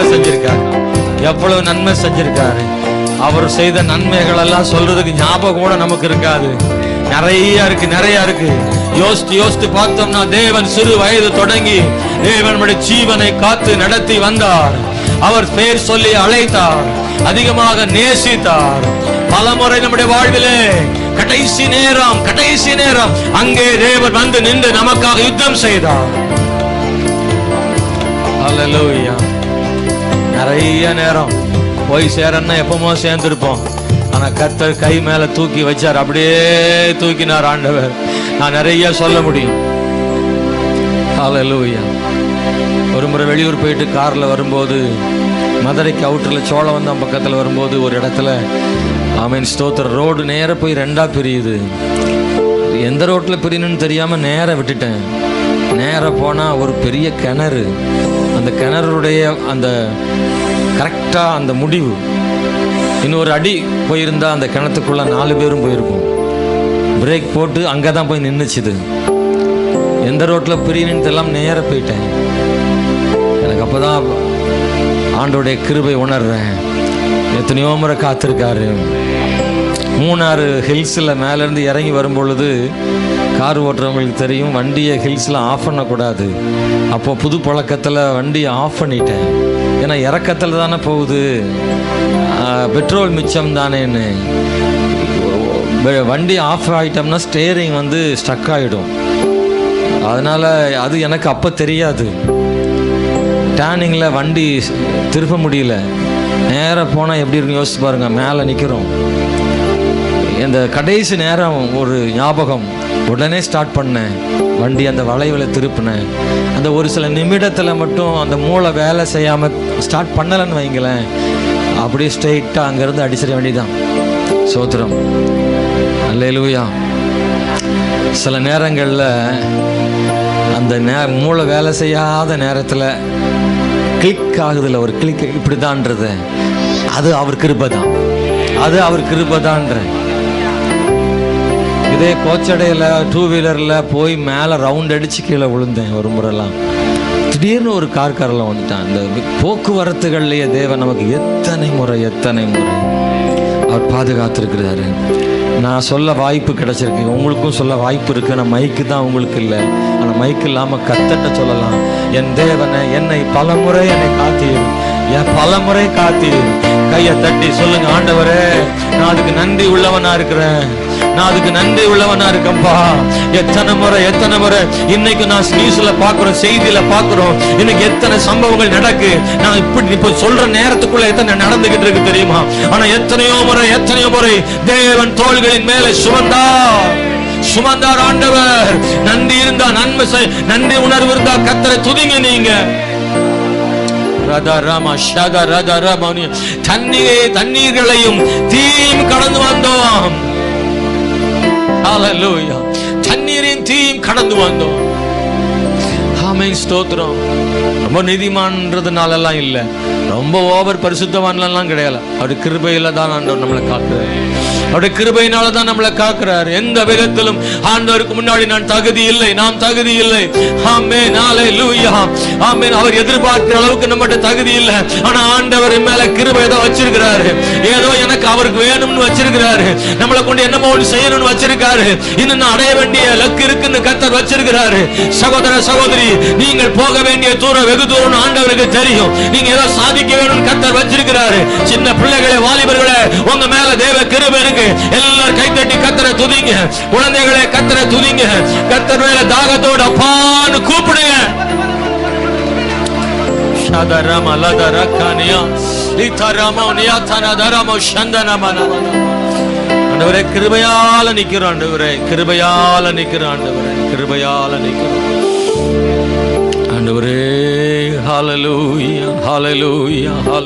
நன்மை செஞ்சிருக்காரு. எவ்வளவு நன்மை செஞ்சிருக்காரு. அவர் செய்த நன்மைகள் எல்லாம் சொல்றதுக்கு ஞாபகம் கூட நமக்கு இருக்காது. நிறைய இருக்கு நிறைய இருக்கு. யோசித்து யோசித்து பார்த்தோம்னா தேவன் சிறு வயது தொடங்கி தேவனுடைய ஜீவனை காத்து நடத்தி வந்தார். அவர் பெயர் சொல்லி அழைத்தார். அதிகமாக நேசித்தார். பலமுறை நம்முடைய வாழ்விலே கடைசி நேரம் கடைசி நேரம் அங்கே தேவன் வந்து நின்று நமக்காக யுத்தம் செய்தார். Hallelujah. நிறைய நேரம் போய் சேரன்னா எப்பவுமோ சேர்ந்துருப்போம். ஆனால் கத்தர் கை மேலே தூக்கி வச்சார். அப்படியே தூக்கினார் ஆண்டவர். நான் நிறைய சொல்ல முடியும். Hallelujah. ஒரு முறை வெளியூர் போயிட்டு காரில் வரும்போது மதுரைக்கு அவுட்டர்ல சோழவந்தம் பக்கத்தில் வரும்போது ஒரு இடத்துல ஆமீன் ஸ்தோத்திர ரோடு நேராக போய் ரெண்டாக பிரியுது. எந்த ரோட்டில் பிரியணும்னு தெரியாமல் நேராக விட்டுட்டேன். நேராக போனால் ஒரு பெரிய கிணறு. அந்த கிணறுடைய அந்த கரெக்டாக அந்த முடிவு. இன்னொரு அடி போயிருந்தால் அந்த கிணத்துக்குள்ளே நாலு பேரும் போயிருக்கும். பிரேக் போட்டு அங்கே தான் போய் நின்றுச்சுது எந்த ரோட்டில் பிரியணுன்னு தெரியலாம் நேராக போயிட்டேன். எனக்கு அப்போ தான் ஆண்டோடைய கிருபை உணர்றேன். எத்தனையோ முறை காத்திருக்காரு. மூணாறு ஹில்ஸில் மேலேருந்து இறங்கி வரும்பொழுது கார் ஓட்டுறவங்களுக்கு தெரியும் வண்டியை ஹில்ஸில் ஆஃப் பண்ணக்கூடாது. அப்போ புது பழக்கத்தில் வண்டியை ஆஃப் பண்ணிட்டேன். ஏன்னா இறக்கத்தில் தானே போகுது. பெட்ரோல் மிச்சம் தானேன்னு. வண்டி ஆஃப் ஆகிட்டோம்னா ஸ்டேரிங் வந்து ஸ்டக் ஆகிடும் அதனால் அது எனக்கு அப்போ தெரியாது. டேனிங்கில் வண்டி திருப்ப முடியல. நேராக போனால் எப்படி இருக்குன்னு யோசிச்சு பாருங்கள் மேலே நிற்கிறோம் இந்த கடைசி நேரம் ஒரு ஞாபகம். உடனே ஸ்டார்ட் பண்ணேன். வண்டி அந்த வளைவில் திருப்பினேன். அந்த ஒரு சில நிமிடத்தில் மட்டும் அந்த மூளை வேலை செய்யாமல் ஸ்டார்ட் பண்ணலைன்னு வைங்களேன். அப்படியே ஸ்ட்ரெயிட்டாக அங்கேருந்து அடிச்சிட வேண்டிதான் சோத்திரம். அல்லேலூயா சில நேரங்களில் அந்த நே மூளை வேலை செய்யாத நேரத்தில் கிளிக் ஆகுதில்ல ஒரு கிளிக் இப்படிதான்றது. அது அவர் கிருபை தான். அது அவர் கிருபை தான்றேன். இதே கோச்சடையில் டூ வீலரில் போய் மேலே ரவுண்ட் அடித்து கீழே விழுந்தேன் ஒரு முறைலாம். திடீர்னு ஒரு கார்காரில் வந்துட்டான். இந்த போக்குவரத்துகள்லேயே தேவன் நமக்கு எத்தனை முறை எத்தனை முறை அவர் பாதுகாத்திருக்கிறாரு. நான் சொல்ல வாய்ப்பு கிடச்சிருக்கு. உங்களுக்கும் சொல்ல வாய்ப்பு இருக்குது ஆனால் மைக்கு தான் உங்களுக்கு இல்லை. ஆனால் மைக்கு இல்லாமல் கத்தட்ட சொல்லலாம். என் தேவனை என்னை பலமுறை என்னை காத்தீர். என் பலமுறை காத்தீர். கையை தட்டி சொல்லுங்க ஆண்டவரே நான் அதுக்கு நன்றி உள்ளவனாக இருக்கிறேன். நான் அதுக்கு நன்றி உள்ளவனா இருக்கப்பா எத்தனை முறை எத்தனை முறை இன்னைக்கு நான் நியூஸ்ல பாக்குறோம் செய்தியில பாக்குறோம் இன்னைக்கு எத்தனை சம்பவங்கள் நடக்கு. நான் இப்படி இப்ப சொல்ற நேரத்துக்குள்ள எத்தனை நடந்துகிட்டு இருக்கு தெரியுமா? ஆனா எத்தனையோ முறை எத்தனையோ முறை தேவன் தோள்களின் மேலே சுமந்தா. சுமந்தார் ஆண்டவர். நன்றி இருந்தா நன்மை செய் நன்றி உணர்வு இருந்தா கத்தரை துதிங்க நீங்க. ராதா ராமா ஷாதா ராதா ரமணி தண்ணீரே தண்ணீர்களையும் தீயும் கடந்து வந்தோம். ஹalleluya தண்ணீரின் தீயும் கடந்து வந்தோம். ஆமென் ஸ்தோத்திரம். ரொம்ப நீதிமான்றதுனாலலாம் இல்ல. ரொம்ப ஓவர் பரிசுத்தவான்லாம் கிடையாது அவர் கிருபையில தான் ஆண்டவர் நம்மளை காக்குறாரு. அவருடைய கிருபையினால தான் நம்மளை காக்குறாரு. எந்த விதத்திலும் ஆண்டவருக்கு முன்னாடி நான் தகுதி இல்லை. நாம் தகுதி இல்லை. ஆமே நாளை லூயா ஆமே அவர் எதிர்பார்க்கிற அளவுக்கு நம்மகிட்ட தகுதி இல்லை. ஆனா ஆண்டவர் மேல கிருபை ஏதோ வச்சிருக்கிறாரு. ஏதோ எனக்கு வச்சிருக்கிறாரு. நம்மளை கொண்டு என்னமோ ஒன்று செய்யணும்னு வச்சிருக்காரு. இன்னும் அடைய வேண்டிய லக்கு இருக்குன்னு கத்தர் வச்சிருக்கிறாரு. சகோதர சகோதரி நீங்கள் போக வேண்டிய தூரம் வெகு தூரம் ஆண்டவருக்கு தெரியும். நீங்க ஏதோ சாதிக்க வேணும்னு கத்தர் வச்சிருக்கிறாரு. சின்ன பிள்ளைகளை வாலிபர்களை உங்க மேல தேவ கிருப இருக்கு. எல்லாரும் கைத்தட்டி கத்தரை துதிங்க. குழந்தைகளை கத்தரை துதிங்க. கத்தர் மேல தாகத்தோட அப்பான்னு கூப்பிடுங்க. Shadarama ladara kaniya Itarama niyatana darama shandanama ஆண்டவரே கிருபையால நிக்கிறோம் ஆண்டவரே கிருபையால நிக்கிறோம் ஆண்டவரே கிருபையால நிக்கிறோம் ஆண்டவரே ஹalleluya ஹalleluya ஹalleluya.